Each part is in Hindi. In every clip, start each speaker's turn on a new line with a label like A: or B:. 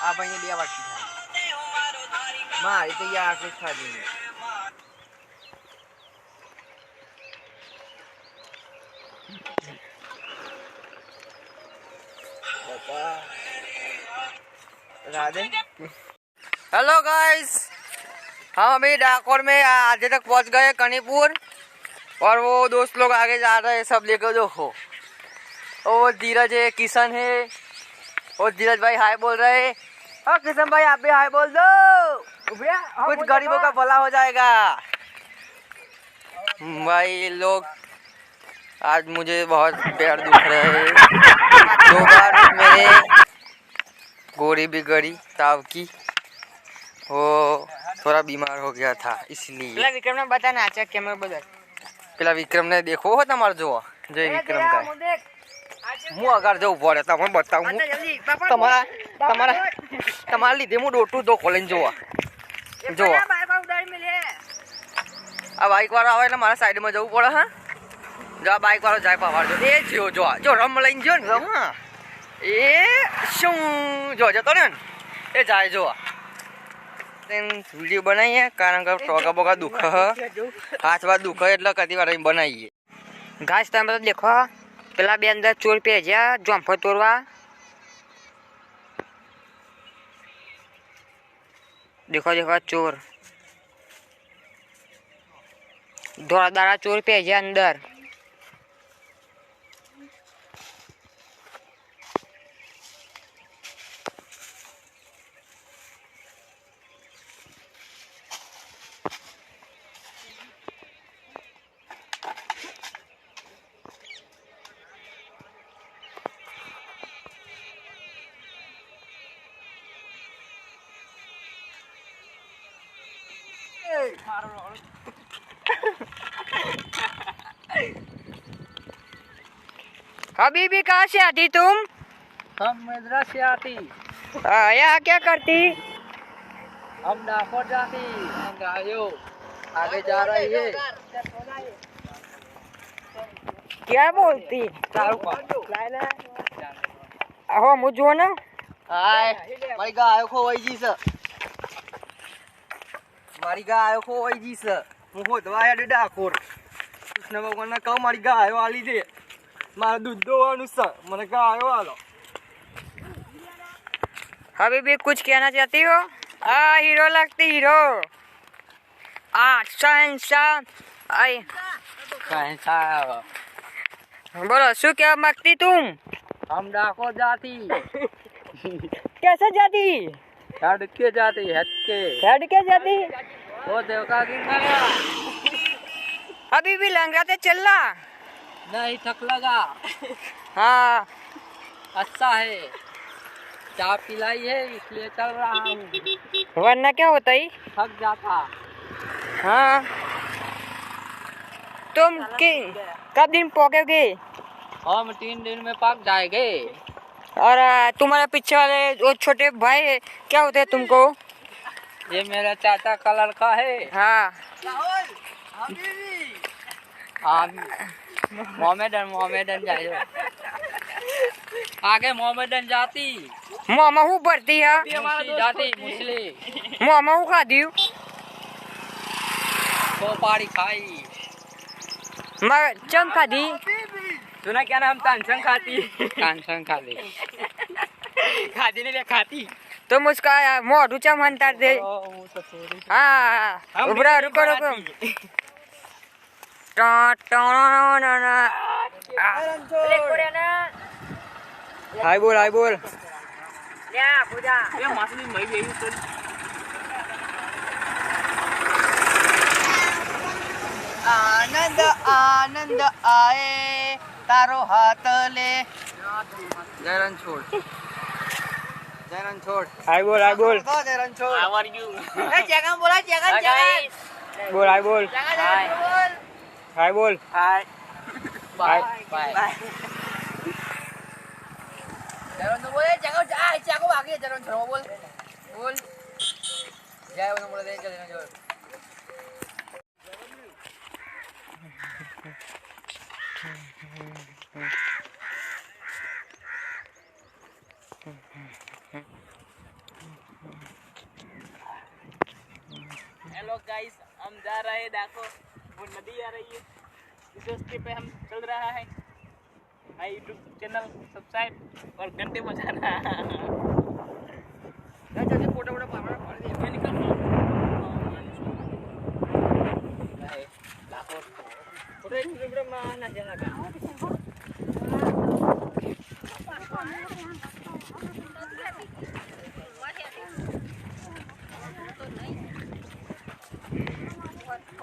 A: આ ભાઈની બે વાટકી થાય મારી તો યાર આટલી જ ખાધી બાપા राधे
B: हेलो गाइस हम अभी डाकोर में आधे तक पहुंच गए कनीपुर और वो दोस्त लोग आगे जा रहे हैं सब लेकर जो हो और वो धीरज है किशन है और धीरज भाई हाय बोल रहे हैं और किशन भाई आप भी हाय बोल दो कुछ गरीबों का भला हो जाएगा भाई लोग आज मुझे बहुत पैर दुख रहे हैं दो बार मेरे गोरी बिगड़ी ताव की वो थोड़ा बीमार हो गया था इसलिए
C: પેલા વિક્રમ ને બતા ને આચા કેમેરા બદલ
B: પેલા વિક્રમ ને દેખો હો તમારે જો જય વિક્રમ का હું આગળ જવું પડે તમને બતાવું હું તમારા તમારા તમારા લીધે હું ડોટું તો ખોલીને જોવા. જોવા. આ બાઇક વાળો આવે એટલે મારા સાઈડમાં જવું પડે હા? જો આ બાઇક વાળો જાય પવાડ જો એ જો જો જો રમ લઈને જો ને રમ હા. એ શું? જો જતો ને. એ જાય જો વીડિયો બનાવીએ કારણ કે ટોકા બોકા દુખ હાથ વાત દુખ એટલે કદી વાર બનાવીએ.
C: ઘાસ તમે બધા દેખો પેલા બે અંદર ચોર પહેર્યા જોમ્ફો તોડવા. દેખો દેખો ચોર ધોળા દાડા ચોર પહેર્યા અંદર हबीबी कहाँ से आती तुम
A: हम मद्रास से आती
C: यहाँ क्या करती
A: हम नागपुर जाती हम गायो आगे जा रही है
C: क्या बोलती हो मुझ जो ना
A: आए मारी गायो खोवाई जी सर મારી ગાયો ખોવાઈ ગઈ છે હું હોદવા હેડે ડાકોર કૃષ્ણ ભગવાનને કહું મારી ગાયો આલી દે મારે દૂધ દોવાનું છે મને ગાયો આલો
C: हबीबी कुछ कहना चाहती हो आ हीरो लगती हीरो आ शहनशाह आई
A: કઈ થાય
C: बोलो शू क्या मांगती तुम
A: हम डाकोर जाती
C: कैसे जाती
A: हेड के जाती हेड के
C: हेड जाती?
A: वो देवका की
C: अभी भी लंगाते चल रहा?
A: नहीं थक लगा।
C: हाँ।
A: अच्छा है। चाय पिलाई है इसलिए चल रहा हूँ।
C: वरना क्या होता ही?
A: थक जाता।
C: हाँ। तुम कि कब दिन पहुंचोगे
A: हम तीन दिन में पक जाएँगे।
C: और तुम्हारे पीछे वाले वो छोटे भाई है, क्या होते हैं तुमको?
A: ये मेरा चाचा का लड़का है।
C: हाँ।
A: मोमेडन मोमेडन जाइयो। आगे मोमेडन जाती।
C: मामा हूँ भरती है।
A: मुसली जाती मुसली
C: मामा खा दी
A: वो पाड़ी खाई।
C: मैं चम खा दी
A: તને ક્યાં નામ તાનસંગ ખાતી? તાનસંગ
C: ખાતી ખાતી ને લે ખાતી. તો મુસ્કા મોઢું ચમ અંતાર દે? હા ઉભરા રૂકો રૂકો
B: હાય બોલ હાય બોલ.
A: લે પૂજા. એ માસની મઈ બેહી
B: તો आनंद
A: आनंद आए
C: तारो हाथ ले। जयरन
A: छोड़। जयरन छोड़।
B: आई बोल आई बोल। जयरन
C: छोड़। आई आर
B: यू ए
C: जगन बोला
B: जगन
C: जगन
B: बोल आई बोल। हाय बोल। हाय बोल। हाय बाय बाय जयरन बोल बोले जगन जा जगन आगे जयरन छोड़
D: बोल। बोल। जय बोल दे जयरन छोड़। हम जा रहे हैं, देखो, वो नदी आ रही है। इस रास्ते पे हम चल रहा है। भाई यूट्यूब चैनल सब्सक्राइब और घंटे बजाना।
B: जैसे फ़ोटो
D: वोटो पहाड़ रहा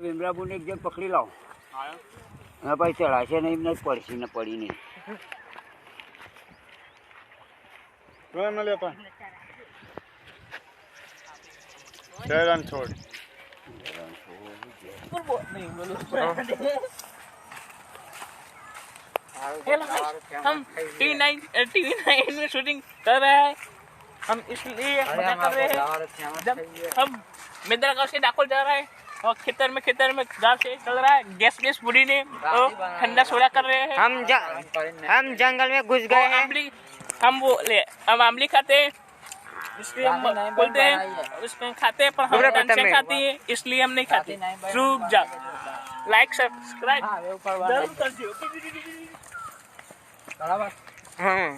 E: વિમરાબુને એક જણ પકડી લાવો. હા ભાઈ ચડાશે નહીં નહીં પડશે ને પડી નહીં.
F: છોડ. રણછોડ
D: हेलो हम टीवी नाइन टीवी नाइन में शूटिंग कर रहे हैं। हम इसलिए मना कर रहे हैं। जब हम मेदरा गाँव से डाकोल जा रहे हैं और खेतर में खेतर में गाँव से चल रहा है गैस गैस बुढ़ी ने और ठंडा सोडा कर रहे हैं।
C: हम हम जंगल में घुस गए हैं।
D: हम वो ले हम आमली खाते हैं। इसलिए हम बोलते हैं उसमें खाते हैं पर हम टेंशन खाती है इसलिए हम नहीं खाते। रुक जा। लाइक सब्सक्राइब ज़रूर कर दियो।
C: હમ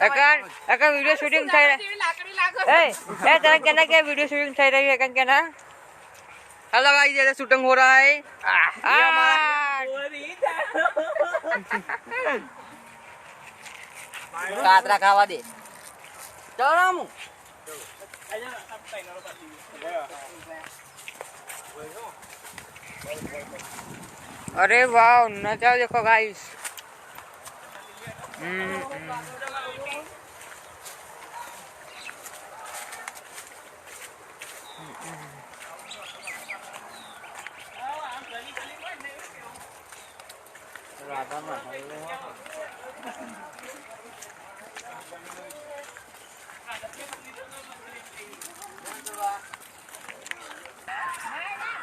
C: અકન અકન વિડિયો શૂટિંગ થઈ રહી એ એ તને कहना क्या वीडियो शूटिंग થઈ રહી है अकन कहना
B: हेलो गाइस ये शूटिंग हो रहा है
C: आ
B: કાતરા ખાવા દે ચલો રામુ
C: અરે વાવ નજારો દેખો ગાઈસ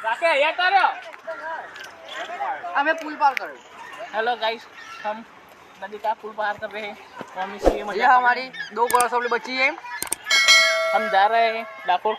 D: રાકે અહીંયા તારો?
B: हमें पुल पार कर।
D: हेलो गाइस हम नदी का पुल पार कर रहे हैं। हम इसलिए मज़ा
B: हमारी दो बरस बची है।
D: हम जा रहे हैं डाकोर